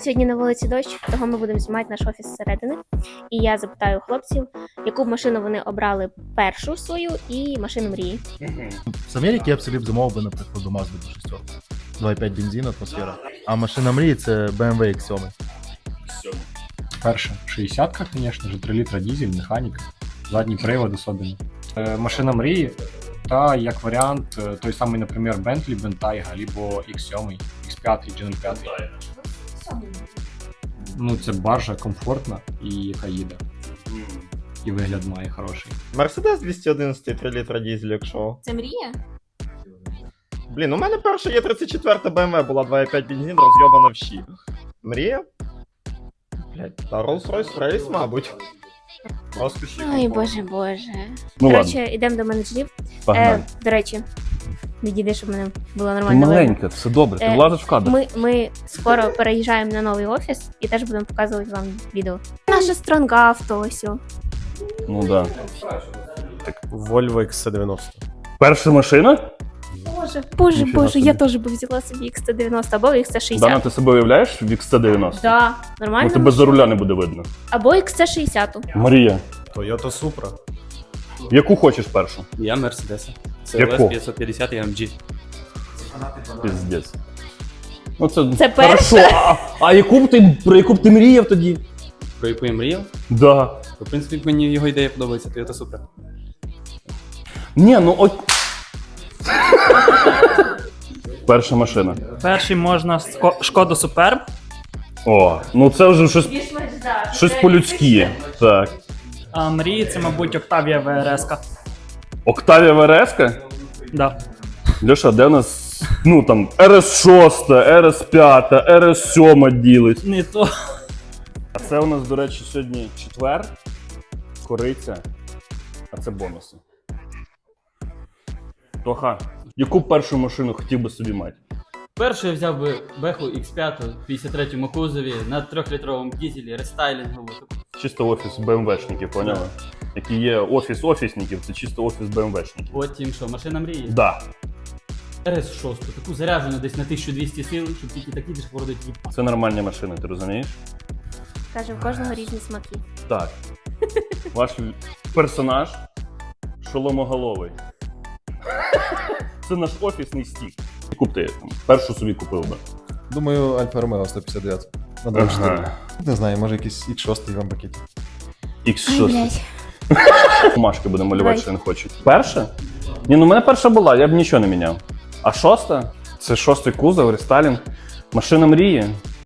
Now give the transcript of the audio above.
Сьогодні на вулиці дощ, того ми будемо знімати наш офіс зсередини. І я запитаю хлопців, яку б машину вони обрали першу свою і машину мрії. В Америці я б собі б замовив би, наприклад, до Mazda до шестерку. 2,5 бензин, атмосфера. А машина мрії це BMW X7. Перше, 60-ка, звісно ж, 3 літра дізель, механіка, задній привод особливо. Е, машина мрії, та як варіант, е, той самий, наприклад, Bentley Bentayga, або X7, X5, Gen 5. Ну, це баржа комфортна і яка їде. І вигляд має хороший. Мерседес 211 3 літра дізель, якщо. Це мрія? Блін, у мене перша є 34 BMW, була 2,5 бензин, розйобана в щі. Мрія? Блять, та Rolls-Royce Race, мабуть. Розкоші. Ой, боже, боже. Ну Коротше, йдемо до менеджерів. Погнали. Е, до речі, відійди, щоб мене було нормально. видно. маленька, все добре, ти Е, влазиш в кадр. Ми, ми скоро переїжджаємо на новий офіс і теж будемо показувати вам відео. Наша стронга авто ось. Ну да. Volvo XC90. Перша машина? Боже, боже, Ніфіга боже, собі. я теж би взяла собі XT90 або XT60. Дана, ти себе уявляєш в XC90? Да, нормально. Ну тебе за руля не буде видно. Або XC60. Марія, Toyota Supra. яку хочеш першу? Я Мерседеса. Це Яку? LS 550 AMG. Піздець. Ну це, Це хорошо. А, а яку б ти про яку б ти мріяв тоді? Про яку я мріяв? Да. То, в принципі, мені його ідея подобається, Toyota Supra. Ні, ну от. Перша машина. Перший можна Ско- Шкода Суперб. О, ну це вже щось, щось по-людськи. Так. А мрії це, мабуть, Октавія ВРС. Октавія ВРС? Да. Льоша, де у нас ну там РС6, РС5, РС7 ділить. Не то. А це у нас, до речі, сьогодні четвер, кориця, а це бонуси. Тоха, яку першу машину хотів би собі мати? Перше я взяв би Беху X5 в 53-му кузові на 3-літровому дізелі, рестайлінгову. Чисто офіс БМВшників, поняли? Який є офіс офісників, це чисто офіс БМВшників. Потім що, машина мрії? Да, РС-6, таку заряджену десь на 1200 сил, щоб тільки такі ж городить їб. це нормальні машини, ти розумієш? Каже, в кожного різні смаки. Так. Ваш персонаж шоломоголовий. Це наш офісний стік. Там, першу собі купив би? Думаю, Альфа Ромео 159. На 24. Ага. Не знаю, може якийсь X6 вам пакеті. X6. Бумажки буде малювати, що він хоче. Перша? Ні, ну в мене перша була, я б нічого не міняв. А шоста? Це шостий кузов, рестайлінг. Машина мрії.